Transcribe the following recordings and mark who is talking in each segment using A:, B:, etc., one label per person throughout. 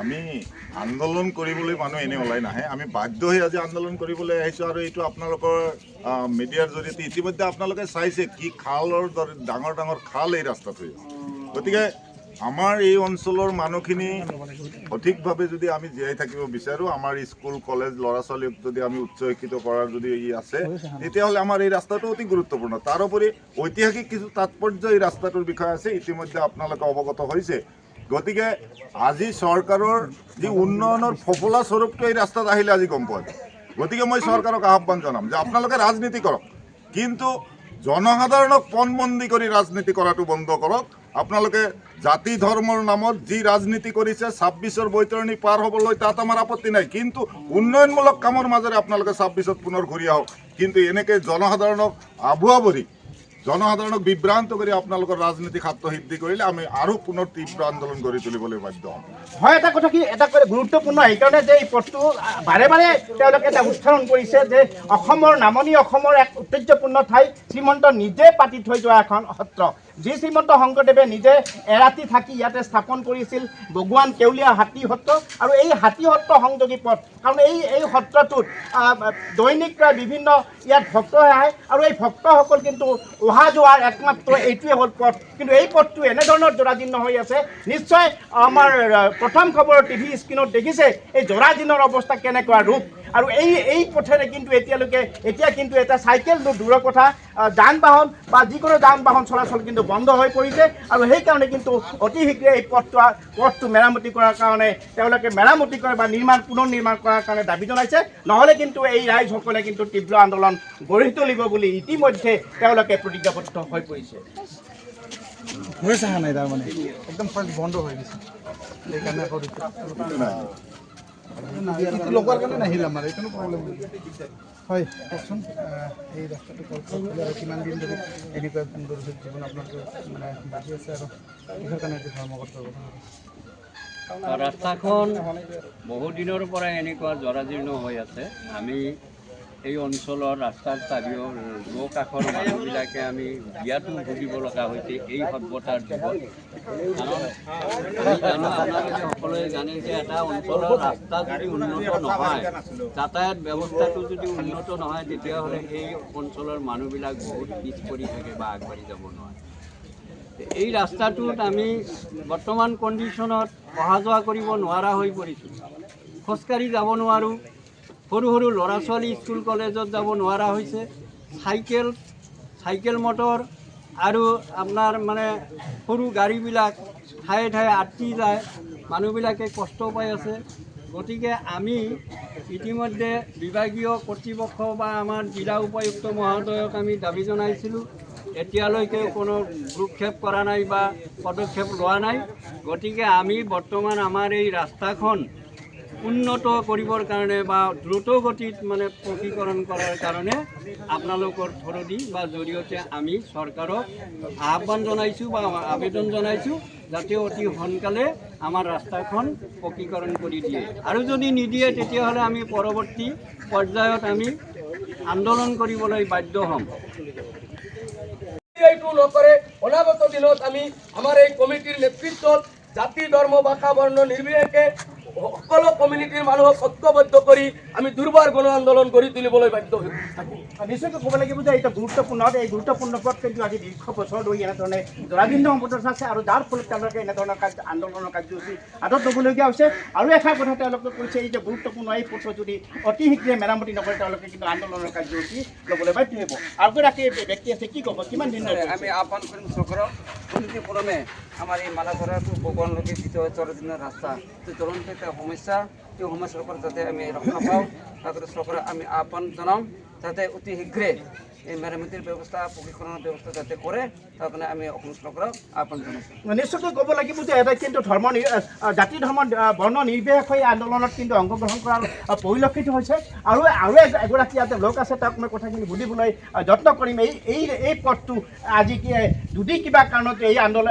A: আমি আন্দোলন কৰিবলৈ মানুহ এনেই ওলাই নাহে। আমি বাধ্য হৈ আজি আন্দোলন কৰিবলৈ আহিছোঁ আৰু এইটো আপোনালোকৰ মিডিয়াৰ জৰিয়তে ইতিমধ্যে আপোনালোকে চাইছে কি খালৰ দৰে ডাঙৰ ডাঙৰ খাল এই ৰাস্তাত হৈ আছে। গতিকে আমাৰ এই অঞ্চলৰ মানুহখিনি সঠিকভাৱে যদি আমি জীয়াই থাকিব বিচাৰোঁ আমাৰ স্কুল কলেজ ল'ৰা ছোৱালীক যদি আমি উচ্চ শিক্ষিত কৰাৰ যদি ই আছে তেতিয়াহ'লে আমাৰ এই ৰাস্তাটো অতি গুৰুত্বপূৰ্ণ। তাৰোপৰি ঐতিহাসিক কিছু তাৎপৰ্য এই ৰাস্তাটোৰ বিষয়ে আছে ইতিমধ্যে আপোনালোকে অৱগত হৈছে। গতিকে আজি চৰকাৰৰ যি উন্নয়নৰ ফফলা স্বৰূপটো এই ৰাস্তাত আহিলে আজি গম পোৱা যায়। গতিকে মই চৰকাৰক আহ্বান জনাম যে আপোনালোকে ৰাজনীতি কৰক, কিন্তু জনসাধাৰণক পণবন্দী কৰি ৰাজনীতি কৰাটো বন্ধ কৰক। আপোনালোকে জাতি ধৰ্মৰ নামত যি ৰাজনীতি কৰিছে ছাব্বিছৰ বৈতৰণি পাৰ হ'বলৈ তাত আমাৰ আপত্তি নাই। কিন্তু উন্নয়নমূলক কামৰ মাজেৰে আপোনালোকে ছাব্বিছত পুনৰ ঘূৰি আহক। কিন্তু এনেকৈ জনসাধাৰণক আভুৱা ভৰি জনসাধাৰণক বিভ্ৰান্ত কৰি আপোনালোকৰ ৰাজনীতি খাদ্য সিদ্ধি কৰিলে আমি আৰু পুনৰ তীব্ৰ আন্দোলন কৰি তুলিবলৈ বাধ্য হ'ম।
B: হয়, এটা কথা কি, এটা গুৰুত্বপূৰ্ণ, সেইকাৰণে যে এই পথটো বাৰে বাৰে তেওঁলোকে এটা উত্থাপন কৰিছে যে অসমৰ নামনি অসমৰ এক ঐতিহ্যপূৰ্ণ ঠাই, শ্ৰীমন্ত নিজে পাতি থৈ যোৱা এখন সত্ৰ। যি শ্ৰীমন্ত শংকৰদেৱে নিজে এৰাতি থাকি ইয়াতে স্থাপন কৰিছিল বগুৱান কেউলীয়া হাতী সত্ৰ। আৰু এই হাতী সত্ৰ সংযোগী পথ, কাৰণ এই এই সত্ৰটোত দৈনিক প্ৰায় বিভিন্ন ইয়াত ভক্ত আহে। আৰু এই ভক্তসকল কিন্তু অহা যোৱাৰ একমাত্ৰ এইটোৱে হ'ল পথ। কিন্তু এই পথটো এনেধৰণৰ জৰাজীৰ্ণ হৈ আছে। নিশ্চয় আমাৰ প্ৰথম খবৰ টিভি স্ক্ৰীণত দেখিছে, এই জৰাজীৰ্ণৰ অৱস্থা কেনেকুৱা ৰূপ। আৰু এই এই পথেৰে কিন্তু এতিয়ালৈকে, এতিয়া কিন্তু এটা চাইকেল দূৰৰ কথা যান বাহন বা যিকোনো যান বাহন চলাচল কিন্তু বন্ধ হৈ পৰিছে আৰু সেইকাৰণে কিন্তু অতি শীঘ্ৰে এই পথটো পথটো মেৰামতি কৰাৰ কাৰণে, তেওঁলোকে মেৰামতি কৰে বা নিৰ্মাণ পুনৰ নিৰ্মাণ কৰাৰ কাৰণে দাবি জনাইছে। নহ'লে কিন্তু এই ৰাইজসকলে কিন্তু তীব্ৰ আন্দোলন গঢ়ি তুলিব বুলি ইতিমধ্যে তেওঁলোকে প্ৰতিজ্ঞাবদ্ধ হৈ পৰিছে।
C: হৈছে অহা নাই একদম ফাৰ্ষ্ট বন্ধ হৈ গৈছে। সেইকাৰণে
D: ৰাস্তাখন বহু দিনৰ পৰা এনেকুৱা জৰাজীৰ্ণ হৈ আছে। আমি এই অঞ্চলৰ ৰাস্তাৰ চাৰিও দু কাষৰ মানুহবিলাকে আমি বিয়াতো ভুগিব লগা হৈছে এই সভ্যতাৰ যুগত। কাৰণ আমি জানো আপোনালোকে সকলোৱে জানে যে এটা অঞ্চলৰ ৰাস্তা যদি উন্নত নহয় যাতায়াত ব্যৱস্থাটো যদি উন্নত নহয় তেতিয়াহ'লে সেই অঞ্চলৰ মানুহবিলাক বহুত পিছ পৰি থাকে বা আগবাঢ়ি যাব নোৱাৰে। এই ৰাস্তাটোত আমি বৰ্তমান কণ্ডিশ্যনত অহা যোৱা কৰিব নোৱাৰা হৈ পৰিছোঁ। খোজকাঢ়ি যাব নোৱাৰোঁ। সৰু সৰু ল'ৰা ছোৱালী স্কুল কলেজত যাব নোৱাৰা হৈছে। চাইকেল চাইকেল মটৰ আৰু আপোনাৰ মানে সৰু গাড়ীবিলাক ঠায়ে ঠায়ে আটকি যায়। মানুহবিলাকে কষ্ট পাই আছে। গতিকে আমি ইতিমধ্যে বিভাগীয় কৰ্তৃপক্ষ বা আমাৰ জিলা উপায়ুক্ত মহোদয়ক আমি দাবী জনাইছিলোঁ। এতিয়ালৈকে কোনো ভ্ৰূক্ষেপ কৰা নাই বা পদক্ষেপ লোৱা নাই। গতিকে আমি বৰ্তমান আমাৰ এই ৰাস্তাখন উন্নত কৰিবৰ কাৰণে বা দ্ৰুত গতিত মানে পকীকৰণ কৰাৰ কাৰণে আপোনালোকৰ থ্ৰদি বা জৰিয়তে আমি চৰকাৰক আহ্বান জনাইছোঁ বা আবেদন জনাইছোঁ যাতে অতি সোনকালে আমাৰ ৰাস্তাখন পকীকৰণ কৰি দিয়ে। আৰু যদি নিদিয়ে, তেতিয়াহ'লে আমি পৰৱৰ্তী পৰ্যায়ত আমি আন্দোলন কৰিবলৈ বাধ্য হ'ম।
E: এইটো নকৰে অনাগত দিনত আমি আমাৰ এই কমিটিৰ নেতৃত্বত জাতি, ধৰ্ম, ভাষা, বৰ্ণ নিৰ্বিশেষে সকলো কমিউনিটিৰ মানুহক ঐক্যবদ্ধ কৰি আমি দুৰ্বাৰ গণ আন্দোলন গঢ়ি তুলিবলৈ বাধ্য হৈ থাকিম
B: নিশ্চয়কৈ ক'ব লাগিব যে এইটো গুৰুত্বপূৰ্ণ এই গুৰুত্বপূৰ্ণ পথ কিন্তু আজি দীৰ্ঘ বছৰ ধৰি এনেধৰণে জৰাজীৰ্ণ সম্পদত আছে আৰু যাৰ ফলত তেওঁলোকে এনেধৰণৰ কাৰ্য আন্দোলনৰ কাৰ্যসূচী হাতত ল'বলগীয়া হৈছে আৰু এষাৰ কথা তেওঁলোকে কৈছে এই যে গুৰুত্বপূৰ্ণ এই পথ যদি অতি শীঘ্ৰে মেৰামতি নকৰে তেওঁলোকে কিন্তু আন্দোলনৰ কাৰ্যসূচী ল'বলৈ বাধ্য হ'ব। আৰু গৰাকী ব্যক্তি আছে কি ক'ব কিমান দিন
F: আমি আহ্বান কৰিম চৰকাৰক উন্নতিক্ৰমে আমাৰ এই মালাঘৰাটো ভগৱানলৈকে যিটো চৰদিনৰ ৰাস্তা জ্বলন্ত এটা সমস্যা এই ওপৰত যাতে আমি ৰক্ষা পাওঁ তাতে চৰকাৰক আমি আহ্বান জনাম যাতে অতি শীঘ্ৰে এই মেৰামতিৰ ব্যৱস্থা প্ৰশিক্ষণৰ ব্যৱস্থা যাতে কৰে তাৰ কাৰণে আমি অসম চৰকাৰক আহ্বান জনাইছোঁ
B: নিশ্চয়কৈ ক'ব লাগিব যে এটা কিন্তু ধৰ্ম জাতি ধৰ্ম বৰ্ণ নিৰ্বিশেষ হৈ আন্দোলনত কিন্তু অংশগ্ৰহণ কৰাৰ পৰিলক্ষিত হৈছে। আৰু আৰু এগৰাকী ইয়াতে লোক আছে, তাক মই কথাখিনি বুজিবলৈ যত্ন কৰিম। এই এই এই পথটো আজি কি যদি কিবা কাৰণত এই আন্দোলন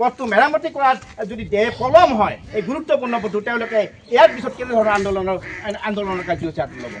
B: পথটো মেৰামতি কৰাত যদি পলম হয়, এই গুৰুত্বপূৰ্ণ পথটো তেওঁলোকে ইয়াৰ পিছত কেনেধৰণৰ আন্দোলনৰ আন্দোলনৰ কাৰ্যসূচী হাতত ল'ব